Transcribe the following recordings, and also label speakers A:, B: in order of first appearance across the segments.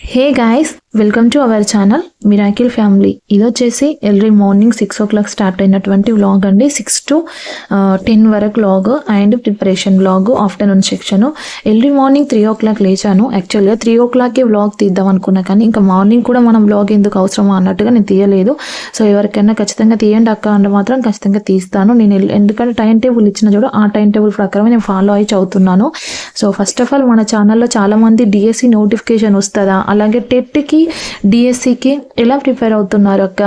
A: Hey guys, welcome to our channel miracle family ఇది వచ్చేసి early morning six o'clock start అయినటువంటి vlog అండి. Six to ten వరకు vlog and preparation vlog afternoon section early morning three o'clock లేచాను. యాక్చువల్గా three ఓ క్లాక్కి vlog తీద్దాం అనుకున్నా కానీ ఇంకా మార్నింగ్ కూడా మనం వ్లాగ్ ఎందుకు అవసరమో అన్నట్టుగా నేను తీయలేదు. సో ఎవరికైనా ఖచ్చితంగా తీయండి అక్క అంటే మాత్రం ఖచ్చితంగా తీస్తాను. నేను ఎందుకంటే టైం టేబుల్ ఇచ్చిన చూడు ఆ టైం టేబుల్ ప్రకారం నేను ఫాలో అయి చదువుతున్నాను. సో ఫస్ట్ ఆఫ్ ఆల్ మన ఛానల్లో చాలామంది డిఎస్సి నోటిఫికేషన్ వస్తుందా? అలాగే టెట్కి డిఎస్సికి ఎలా ప్రిపేర్ అవుతున్నారు అక్క?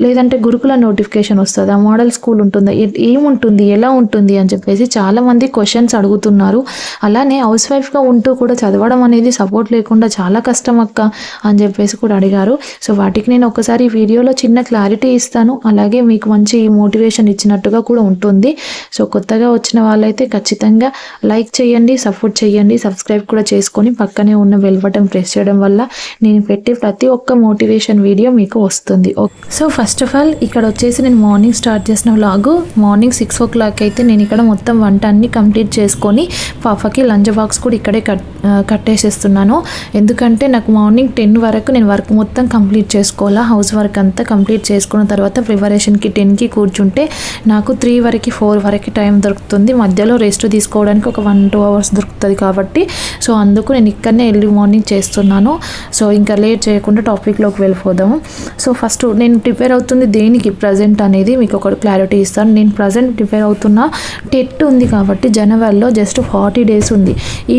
A: లేదంటే గురుకుల నోటిఫికేషన్ వస్తుందా? మోడల్ స్కూల్ ఉంటుందా? ఏముంటుంది? ఎలా ఉంటుంది? అని చెప్పేసి చాలా మంది క్వశ్చన్స్ అడుగుతున్నారు. అలానే హౌస్ వైఫ్గా ఉంటూ కూడా చదవడం అనేది సపోర్ట్ లేకుండా చాలా కష్టం అక్క అని చెప్పేసి కూడా అడిగారు. సో వాటికి నేను ఒకసారి వీడియోలో చిన్న క్లారిటీ ఇస్తాను. అలాగే మీకు మంచి మోటివేషన్ ఇచ్చినట్టుగా కూడా ఉంటుంది. సో కొత్తగా వచ్చిన వాళ్ళైతే ఖచ్చితంగా లైక్ చేయండి సపోర్ట్ చేయండి సబ్స్క్రైబ్ కూడా చేసుకొని పక్కనే ఉన్న బెల్ బటన్ ప్రెస్ చేయడం వల్ల నేను పెట్టే ప్రతి ఒక్క మోటివేషన్ వీడియో మీకు వస్తుంది. సో ఫస్ట్ ఆఫ్ ఆల్ ఇక్కడ వచ్చేసి నేను మార్నింగ్ స్టార్ట్ చేసిన vlog. Morning six o'clock అయితే నేను ఇక్కడ మొత్తం వంట అన్ని కంప్లీట్ చేసుకొని పాపకి లంచ్ బాక్స్ కూడా ఇక్కడే కట్ కట్టేసేస్తున్నాను. ఎందుకంటే నాకు మార్నింగ్ టెన్ వరకు నేను వర్క్ మొత్తం కంప్లీట్ చేసుకోవాలా. హౌస్ వర్క్ అంతా కంప్లీట్ చేసుకున్న తర్వాత ప్రిపరేషన్కి టెన్కి కూర్చుంటే నాకు త్రీ వరకు ఫోర్ వరకు టైం దొరుకుతుంది. మధ్యలో రెస్ట్ తీసుకోవడానికి ఒక వన్ టూ అవర్స్ దొరుకుతుంది కాబట్టి. సో అందుకు నేను ఇక్కడనే ఎర్లీ మార్నింగ్ చేస్తున్నాను. సో ఇంకా లేట్ చేయకుండా టాపిక్లోకి వెళ్ళిపోదాము. సో ఫస్ట్ నేను ప్రిపేర్ అవుతుంది దేనికి ప్రజెంట్ అనేది మీకు ఒక క్లారిటీ ఇస్తాను. నేను ప్రజెంట్ ప్రిపేర్ అవుతున్న టెట్ ఉంది కాబట్టి జనవరిలో జస్ట్ ఫార్టీ డేస్ ఉంది.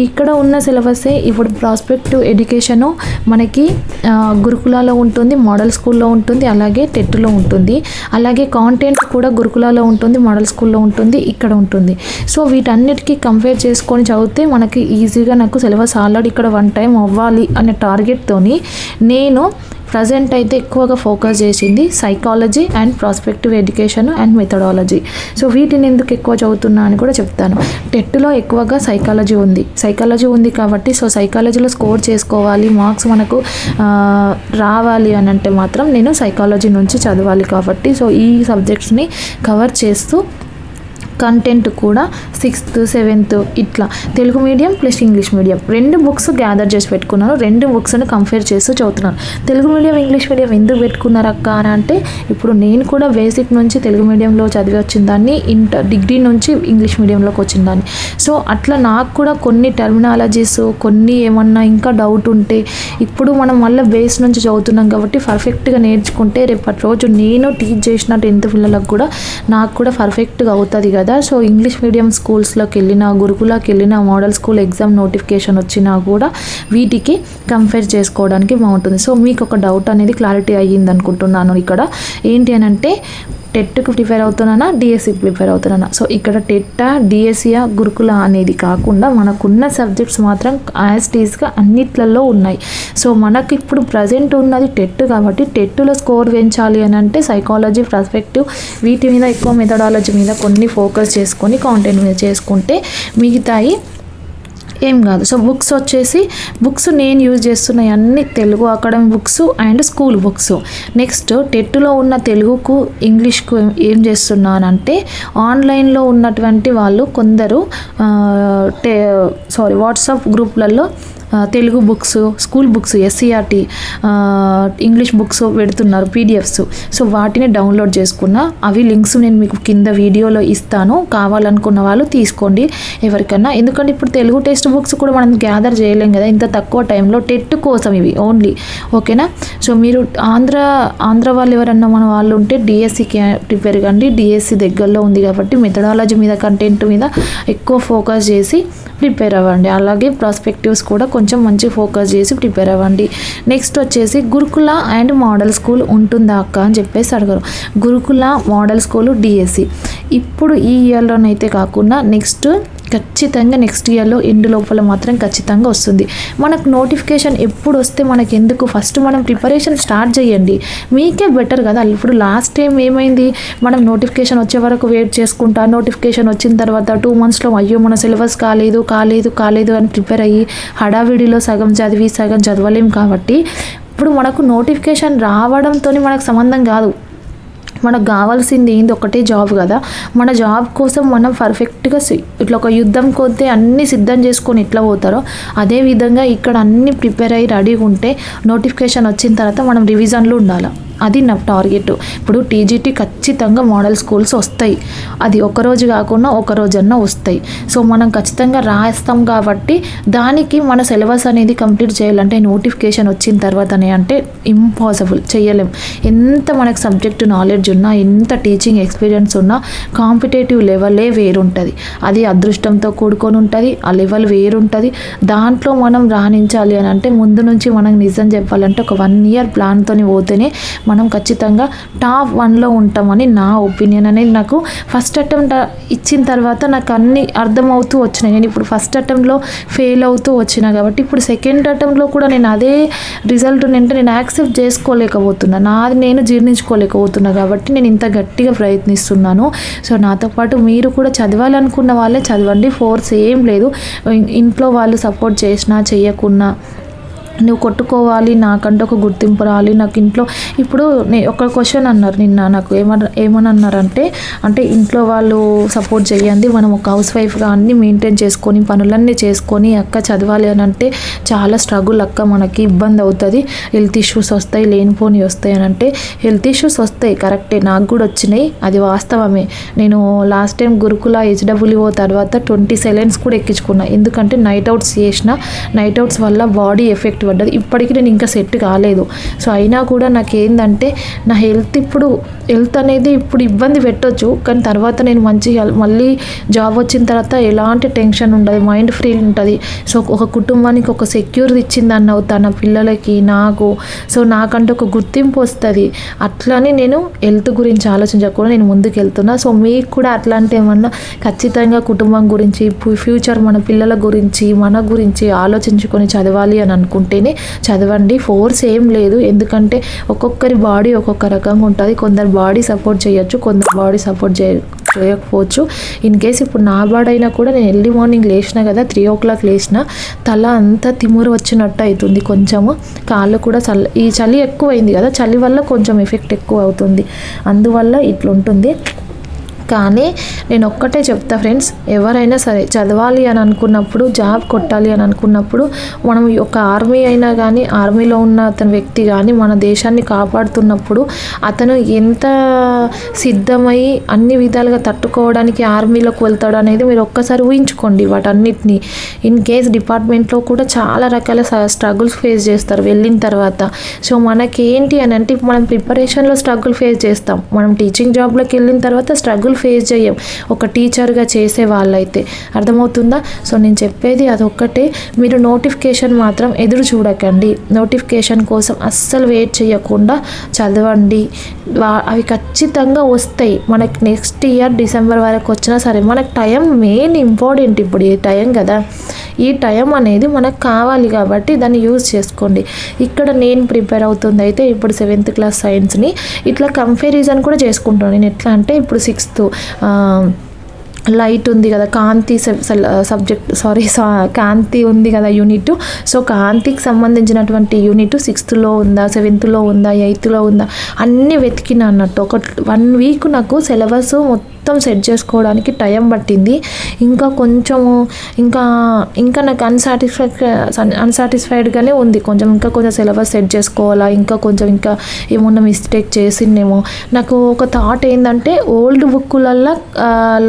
A: ఇక్కడ ఉన్న సిలబసే ఇప్పుడు ప్రాస్పెక్టివ్ ఎడ్యుకేషను మనకి గురుకులాలో ఉంటుంది మోడల్ స్కూల్లో ఉంటుంది అలాగే టెట్లో ఉంటుంది. అలాగే కాంటెంట్ కూడా గురుకులాలో ఉంటుంది మోడల్ స్కూల్లో ఉంటుంది ఇక్కడ ఉంటుంది. సో వీటన్నిటికీ కంపేర్ చేసుకొని చదివితే మనకి ఈజీగా నాకు సిలబస్ ఆల్రెడీ ఇక్కడ వన్ టైం అవ్వాలి అనే టార్గెట్తోని నేను ప్రజెంట్ అయితే ఎక్కువగా ఫోకస్ చేసింది psychology and prospective education and methodology so వీటిని ఎందుకు ఎక్కువ చదువుతున్నా అని కూడా చెప్తాను. టెట్లో ఎక్కువగా సైకాలజీ ఉంది. సైకాలజీ ఉంది కాబట్టి సో సైకాలజీలో స్కోర్ చేసుకోవాలి మార్క్స్ మనకు రావాలి అని అంటే మాత్రం నేను సైకాలజీ నుంచి చదవాలి కాబట్టి సో ఈ సబ్జెక్ట్స్ని కవర్ చేస్తూ కంటెంట్ కూడా సిక్స్త్ సెవెంత్ ఇట్లా. Telugu medium plus English medium రెండు బుక్స్ గ్యాదర్ చేసి పెట్టుకున్నాను రెండు బుక్స్ని కంపేర్ చేస్తూ చదువుతున్నాను తెలుగు మీడియం ఇంగ్లీష్ మీడియం ఎందుకు పెట్టుకున్నారు అక్క అని అంటే ఇప్పుడు నేను కూడా బేసిక్ నుంచి తెలుగు మీడియంలో చదివి వచ్చిన దాన్ని ఇంటర్ డిగ్రీ నుంచి ఇంగ్లీష్ మీడియంలోకి వచ్చిన దాన్ని. సో అట్లా నాకు కూడా కొన్ని టర్మినాలజీస్ కొన్ని ఏమన్నా ఇంకా డౌట్ ఉంటే ఇప్పుడు మనం మళ్ళీ బేస్ నుంచి చదువుతున్నాం కాబట్టి పర్ఫెక్ట్గా నేర్చుకుంటే రేపటి రోజు నేను టీచ్ చేసిన టెన్త్ పిల్లలకు కూడా నాకు కూడా పర్ఫెక్ట్గా అవుతుంది కదా. సో ఇంగ్లీష్ మీడియం స్కూల్స్లోకి వెళ్ళినా గురుకులకి వెళ్ళినా మోడల్ స్కూల్ ఎగ్జామ్ నోటిఫికేషన్ వచ్చినా కూడా వీటికి కంపేర్ చేసుకోవడానికి బాగుంటుంది. సో మీకు ఒక డౌట్ అనేది క్లారిటీ అయ్యింది అనుకుంటున్నాను ఇక్కడ. ఏంటి అని అంటే టెట్కి ప్రిపేర్ అవుతున్నానా? డిఎస్సికి ప్రిపేర్ అవుతున్నానా? సో ఇక్కడ టెట్టా డిఎస్సియా గురుకుల అనేది కాకుండా మనకున్న సబ్జెక్ట్స్ మాత్రం యాజ్టీస్గా అన్నిట్లలో ఉన్నాయి. సో మనకి ఇప్పుడు ప్రజెంట్ ఉన్నది టెట్ కాబట్టి టెట్లో స్కోర్ పెంచాలి అని అంటే సైకాలజీ పర్స్పెక్టివ్ వీటి మీద ఎక్కువ మెథడాలజీ మీద కొన్ని ఫోకస్ చేసుకొని కాంటెంట్ మీద చేసుకుంటే మిగతాయి ఏం కాదు. సో బుక్స్ వచ్చేసి బుక్స్ నేను యూజ్ చేస్తున్నాయి అన్ని Telugu academy books and school books. Next టెట్లో ఉన్న తెలుగుకు ఇంగ్లీష్కు ఏం- చేస్తున్నానంటే ఆన్లైన్లో ఉన్నటువంటి వాళ్ళు కొందరు సారీ వాట్సాప్ గ్రూప్లలో Telugu books school books SCERT English books పెడుతున్నారు పీడిఎఫ్స్ సో వాటిని డౌన్లోడ్ చేసుకున్న అవి లింక్స్ నేను మీకు కింద వీడియోలో ఇస్తాను. కావాలనుకున్న వాళ్ళు తీసుకోండి ఎవరికన్నా. ఎందుకంటే ఇప్పుడు తెలుగు టెక్స్ట్ బుక్స్ కూడా మనం గ్యాదర్ చేయలేం కదా ఇంత తక్కువ టైంలో టెట్ కోసం ఇవి ఓన్లీ ఓకేనా? సో మీరు ఆంధ్ర ఆంధ్ర వాళ్ళు ఎవరన్నా మన వాళ్ళు ఉంటే డిఎస్సికి ప్రిపేర్ కండి. డిఎస్సి దగ్గరలో ఉంది కాబట్టి మెథడాలజీ మీద కంటెంట్ మీద ఎక్కువ ఫోకస్ చేసి ప్రిపేర్ అవ్వండి. అలాగే ప్రాస్పెక్టివ్స్ కూడా కొంచెం మంచి ఫోకస్ చేసి ప్రిపేర్ అవ్వండి. నెక్స్ట్ వచ్చేసి గురుకుల అండ్ మోడల్ స్కూల్ ఉంటుందా అక్క అని చెప్పేసి అడగరు. గురుకుల మోడల్ స్కూల్ డిఎస్సి. ఇప్పుడు ఈ ఇయర్లోనైతే కాకుండా నెక్స్ట్ ఖచ్చితంగా నెక్స్ట్ ఇయర్లో ఎండ్ లోపల మాత్రం ఖచ్చితంగా వస్తుంది. మనకు నోటిఫికేషన్ ఎప్పుడు వస్తే మనకి ఎందుకు ఫస్ట్ మనం ప్రిపరేషన్ స్టార్ట్ చేయండి. మీకే బెటర్ కదా? ఇప్పుడు లాస్ట్ టైం ఏమైంది? మనం నోటిఫికేషన్ వచ్చే వరకు వెయిట్ చేసుకుంటా నోటిఫికేషన్ వచ్చిన తర్వాత టూ మంత్స్లో అయ్యో మన సిలబస్ కాలేదు కాలేదు కాలేదు అని ప్రిపేర్ అయ్యి హడావిడిలో సగం చదివి సగం చదవలేం కాబట్టి ఇప్పుడు మనకు నోటిఫికేషన్ రావడంతో మనకు సంబంధం కాదు. మనకు కావాల్సింది ఏంది? ఒకటే జాబ్ కదా. మన జాబ్ కోసం మనం పర్ఫెక్ట్గా ఇట్లా ఒక యుద్ధం కొద్ది అన్ని సిద్ధం చేసుకొని ఎట్లా పోతారో అదే విధంగా ఇక్కడ అన్ని ప్రిపేర్ అయ్యి రెడీగా ఉంటే నోటిఫికేషన్ వచ్చిన తర్వాత మనం రివిజన్లో ఉండాలి? అది నా టార్గెట్. ఇప్పుడు టీజీటీ ఖచ్చితంగా మోడల్ స్కూల్స్ వస్తాయి. అది ఒక రోజు కాకుండా ఒక రోజన్నా వస్తాయి. సో మనం ఖచ్చితంగా రాస్తాం కాబట్టి దానికి మన సిలబస్ అనేది కంప్లీట్ చేయాలంటే నోటిఫికేషన్ వచ్చిన తర్వాతనే అంటే ఇంపాసిబుల్. చేయలేం. ఎంత మనకు సబ్జెక్ట్ నాలెడ్జ్ ఉన్నా ఎంత టీచింగ్ ఎక్స్పీరియన్స్ ఉన్నా కాంపిటేటివ్ లెవెలే వేరుంటుంది. అది అదృష్టంతో కూడుకొని ఉంటుంది ఆ లెవెల్ వేరుంటుంది. దాంట్లో మనం రాణించాలి అని అంటే ముందు నుంచి మనం నిజం చెప్పాలంటే ఒక వన్ ఇయర్ ప్లాన్తో పోతేనే మనం ఖచ్చితంగా టాప్ వన్లో ఉంటామని నా ఒపీనియన్ అనేది నాకు ఫస్ట్ అటెంప్ట్ ఇచ్చిన తర్వాత నాకు అన్ని అర్థమవుతూ వచ్చినాయి. నేను ఇప్పుడు ఫస్ట్ అటెంప్ట్లో ఫెయిల్ అవుతూ వచ్చినా కాబట్టి ఇప్పుడు సెకండ్ అటెంప్ట్లో కూడా నేను అదే రిజల్ట్ అంటే నేను యాక్సెప్ట్ చేసుకోలేకపోతున్నా. నాది నేను జీర్ణించుకోలేకపోతున్నా కాబట్టి నేను ఇంత గట్టిగా ప్రయత్నిస్తున్నాను. సో నాతో పాటు మీరు కూడా చదవాలనుకున్న వాళ్ళే చదవండి. ఫోర్స్ ఏం లేదు. ఇంట్లో వాళ్ళు సపోర్ట్ చేసినా చేయకున్నా నువ్వు కొట్టుకోవాలి నాకంటే ఒక గుర్తింపు రావాలి నాకు ఇంట్లో ఇప్పుడు నే ఒక క్వశ్చన్ అన్నారు నిన్న నాకు. ఏమన్నా ఏమని అన్నారంటే అంటే ఇంట్లో వాళ్ళు సపోర్ట్ చేయండి మనం ఒక హౌస్ వైఫ్గా అన్ని మెయింటైన్ చేసుకొని పనులన్నీ చేసుకొని అక్క చదవాలి అని అంటే చాలా స్ట్రగుల్ అక్క మనకి ఇబ్బంది అవుతుంది. హెల్త్ ఇష్యూస్ వస్తాయి లేనిపోని వస్తాయి అని అంటే హెల్త్ ఇష్యూస్ వస్తాయి కరెక్టే నాకు కూడా వచ్చినాయి అది వాస్తవమే. నేను లాస్ట్ టైం గురుకుల హెచ్డబ్ల్యూఓ తర్వాత ట్వంటీ సెలెన్స్ కూడా ఎక్కించుకున్నా. ఎందుకంటే నైట్ అవుట్స్ చేసిన నైట్ అవుట్స్ వల్ల బాడీ ఎఫెక్ట్ పడ్డది. ఇప్పటికీ నేను ఇంకా సెట్ కాలేదు. సో అయినా కూడా నాకు ఏంటంటే నా హెల్త్ ఇప్పుడు హెల్త్ అనేది ఇప్పుడు ఇబ్బంది పెట్టొచ్చు కానీ తర్వాత నేను మంచిగా మళ్ళీ జాబ్ వచ్చిన తర్వాత ఎలాంటి టెన్షన్ ఉండదు మైండ్ ఫ్రీ ఉంటుంది. సో ఒక కుటుంబానికి ఒక సెక్యూర్ ఇచ్చింది అన్నవు తన పిల్లలకి నాకు సో నాకంటే ఒక గుర్తింపు వస్తుంది. అట్లని నేను హెల్త్ గురించి ఆలోచించకుండా నేను ముందుకు వెళ్తున్నా సో మీకు కూడా అట్లాంటి ఏమన్నా ఖచ్చితంగా కుటుంబం గురించి ఫ్యూచర్ మన పిల్లల గురించి మన గురించి ఆలోచించుకొని చదవాలి అని అనుకుంటే ఉంటేనే చదవండి. ఫోర్స్ ఏం లేదు. ఎందుకంటే ఒక్కొక్కరి బాడీ ఒక్కొక్క రకంగా ఉంటుంది. కొందరు బాడీ సపోర్ట్ చేయొచ్చు కొందరు బాడీ సపోర్ట్ చేయ చేయకపోవచ్చు. ఇన్ కేస్ ఇప్పుడు నా బాడీ అయినా కూడా నేను ఎర్లీ మార్నింగ్ లేచిన కదా త్రీ ఓ క్లాక్ లేచిన తల అంతా తిమ్మురు వచ్చినట్టు అవుతుంది కొంచెము. కాళ్ళు కూడా చల్ల ఈ చలి ఎక్కువైంది కదా చలి వల్ల కొంచెం ఎఫెక్ట్ ఎక్కువ అవుతుంది. అందువల్ల ఇట్లుంటుంది. కానీ నేను ఒక్కటే చెప్తా ఫ్రెండ్స్ ఎవరైనా సరే చదవాలి అని అనుకున్నప్పుడు జాబ్ కొట్టాలి అని అనుకున్నప్పుడు మనం ఒక ఆర్మీ అయినా కానీ ఆర్మీలో ఉన్న అతని వ్యక్తి కానీ మన దేశాన్ని కాపాడుతున్నప్పుడు అతను ఎంత సిద్ధమై అన్ని విధాలుగా తట్టుకోవడానికి ఆర్మీలోకి వెళ్తాడు అనేది మీరు ఒక్కసారి ఊహించుకోండి వాటన్నిటిని. ఇన్ కేస్ డిపార్ట్మెంట్లో కూడా చాలా రకాల స్ట్రగుల్స్ ఫేస్ చేస్తారు వెళ్ళిన తర్వాత. సో మనకి ఏంటి అని అంటే మనం ప్రిపరేషన్లో స్ట్రగుల్ ఫేస్ చేస్తాం. మనం టీచింగ్ జాబ్లోకి వెళ్ళిన తర్వాత స్ట్రగుల్ ఫేస్ చేయం ఒక టీచర్గా చేసే వాళ్ళైతే. అర్థమవుతుందా? సో నేను చెప్పేది అదొక్కటే. మీరు నోటిఫికేషన్ మాత్రం ఎదురు చూడకండి. నోటిఫికేషన్ కోసం అస్సలు వెయిట్ చేయకుండా చదవండి. అవి ఖచ్చితంగా వస్తాయి. మనకి నెక్స్ట్ ఇయర్ డిసెంబర్ వరకు వచ్చినా సరే మనకు టైం మెయిన్ ఇంపార్టెంట్ ఇప్పుడు ఈ టైం కదా. ఈ టైం అనేది మనకు కావాలి కాబట్టి దాన్ని యూజ్ చేసుకోండి. ఇక్కడ నేను ప్రిపేర్ అవుతుంది అయితే ఇప్పుడు సెవెంత్ క్లాస్ సైన్స్ని ఇట్లా కంపారిజన్ కూడా చేసుకుంటాను. నేను ఎట్లా అంటే ఇప్పుడు సిక్స్త్ లైట్ ఉంది కదా కాంతి సబ్జెక్ట్ సారీ కాంతి ఉంది కదా యూనిట్. సో కాంతికి సంబంధించినటువంటి యూనిట్ సిక్స్త్లో ఉందా సెవెంత్లో ఉందా ఎయిత్లో ఉందా అన్నీ వెతికిన అన్నట్టు. ఒక వన్ వీక్ నాకు సిలబస్ మొత్తం మొత్తం సెట్ చేసుకోవడానికి టైం పట్టింది. ఇంకా కొంచెము ఇంకా ఇంకా నాకు అన్సాటిస్ఫై అన్సాటిస్ఫైడ్గానే ఉంది. కొంచెం ఇంకా కొంచెం సిలబస్ సెట్ చేసుకోవాలా ఇంకా కొంచెం ఇంకా ఏమన్నా మిస్టేక్ చేసిందేమో. నాకు ఒక థాట్ ఏంటంటే ఓల్డ్ బుక్కులల్లో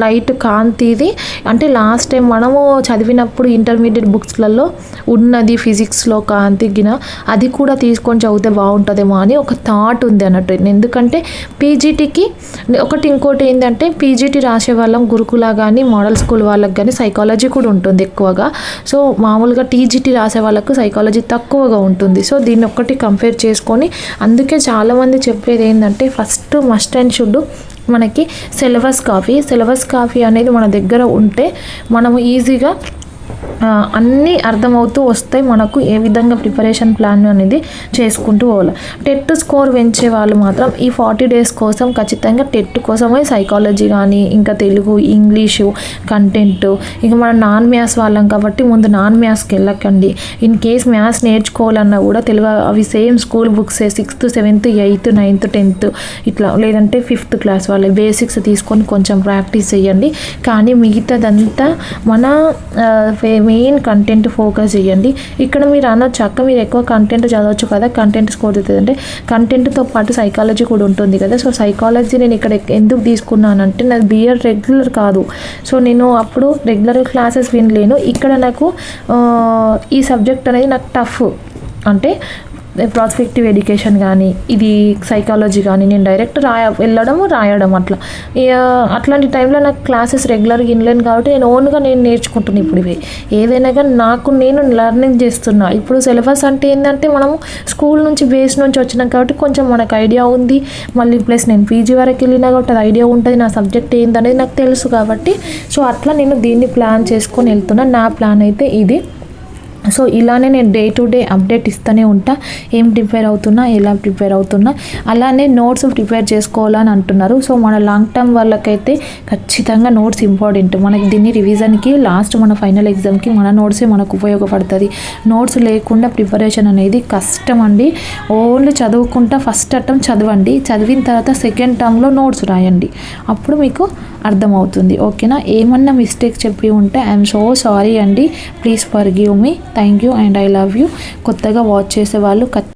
A: లైట్ కాంతిది. అంటే లాస్ట్ టైం మనము చదివినప్పుడు ఇంటర్మీడియట్ బుక్స్లలో ఉన్నది ఫిజిక్స్లో కాంతిగిన అది కూడా తీసుకొని చదివితే బాగుంటుందేమో అని ఒక థాట్ ఉంది అన్నట్టు. ఎందుకంటే పీజీటీకి ఒకటి ఇంకోటి ఏంటంటే పీజీటీ రాసే వాళ్ళం గురుకుల కానీ మోడల్ స్కూల్ వాళ్ళకి కానీ సైకాలజీ కూడా ఉంటుంది ఎక్కువగా. సో మామూలుగా టీజీటీ రాసే వాళ్ళకు సైకాలజీ తక్కువగా ఉంటుంది. సో దీన్ని ఒక్కటి కంపేర్ చేసుకొని అందుకే చాలామంది చెప్పేది ఏంటంటే ఫస్ట్ మస్ట్ అండ్ షుడ్ మనకి సిలబస్ కాఫీ సిలబస్ కాఫీ అనేది మన దగ్గర ఉంటే మనము ఈజీగా అన్నీ అర్థమవుతూ వస్తాయి మనకు ఏ విధంగా ప్రిపరేషన్ ప్లాన్ అనేది చేసుకుంటూ పోవాలి. టెట్ స్కోర్ పెంచే వాళ్ళు మాత్రం ఈ ఫార్టీ డేస్ కోసం ఖచ్చితంగా టెట్ కోసమే సైకాలజీ కానీ ఇంకా తెలుగు ఇంగ్లీషు కంటెంట్ ఇంకా మనం నాన్ మ్యాథ్స్ వాళ్ళం కాబట్టి ముందు నాన్ మ్యాథ్స్కి వెళ్ళకండి. ఇన్ కేస్ మ్యాథ్స్ నేర్చుకోవాలన్నా కూడా తెలుగు అవి same school books sixth seventh eighth ninth tenth ఇట్లా లేదంటే ఫిఫ్త్ క్లాస్ వాళ్ళ బేసిక్స్ తీసుకొని కొంచెం ప్రాక్టీస్ చేయండి. కానీ మిగతాదంతా మన మెయిన్ కంటెంట్ ఫోకస్ చేయండి. ఇక్కడ మీరు అనొచ్చు అక్క మీరు ఎక్కువ కంటెంట్ చదవచ్చు కదా కంటెంట్ స్కోర్ అంటే కంటెంట్తో పాటు సైకాలజీ కూడా ఉంటుంది కదా. సో సైకాలజీ నేను ఇక్కడ ఎందుకు తీసుకున్నానంటే నాది బిఎడ్ రెగ్యులర్ కాదు. సో నేను అప్పుడు రెగ్యులర్ క్లాసెస్ వినలేను. ఇక్కడ నాకు ఈ సబ్జెక్ట్ అనేది నాకు టఫ్ అంటే ప్రాస్పెక్టివ్ ఎడ్యుకేషన్ కానీ ఇది సైకాలజీ కానీ నేను డైరెక్ట్ రాయ వెళ్ళడము రాయడం అట్లా. అట్లాంటి టైంలో నాకు క్లాసెస్ రెగ్యులర్గా వినలేను కాబట్టి నేను ఓన్గా నేను నేర్చుకుంటున్నాను ఇప్పుడు ఇవి. ఏదైనా కానీ నాకు నేను లెర్నింగ్ చేస్తున్నా. ఇప్పుడు సిలబస్ అంటే ఏంటంటే మనము స్కూల్ నుంచి బేస్ నుంచి వచ్చినాం కాబట్టి కొంచెం మనకు ఐడియా ఉంది. మళ్ళీ ప్లస్ నేను పీజీ వరకు వెళ్ళినా కాబట్టి అది ఐడియా ఉంటుంది. నా సబ్జెక్ట్ ఏందనేది నాకు తెలుసు కాబట్టి. సో అట్లా నేను దీన్ని ప్లాన్ చేసుకొని వెళ్తున్నా. నా ప్లాన్ అయితే ఇది. సో ఇలానే నేను డే టు డే అప్డేట్ ఇస్తూనే ఉంటా. ఏం ప్రిపేర్ అవుతున్నా ఎలా ప్రిపేర్ అవుతున్నా అలానే నోట్స్ ప్రిపేర్ చేసుకోవాలని అంటున్నారు. సో మన లాంగ్ టర్మ్ వాళ్ళకైతే ఖచ్చితంగా నోట్స్ ఇంపార్టెంట్. మనకి దీన్ని రివిజన్కి లాస్ట్ మన ఫైనల్ ఎగ్జామ్కి మన నోట్సే మనకు ఉపయోగపడుతుంది. నోట్స్ లేకుండా ప్రిపరేషన్ అనేది కష్టం అండి. ఓన్లీ చదువుకుంటా ఫస్ట్ అటెంప్ట్ చదవండి. చదివిన తర్వాత సెకండ్ టర్మ్లో నోట్స్ రాయండి. అప్పుడు మీకు అర్థమవుతుంది. ఓకేనా? ఏమన్నా మిస్టేక్ చెప్పి ఉంటే ఐఎమ్ సో సారీ అండి. Please forgive me thank you and I love you కొత్తగా వాచ్ చేసే వాళ్ళు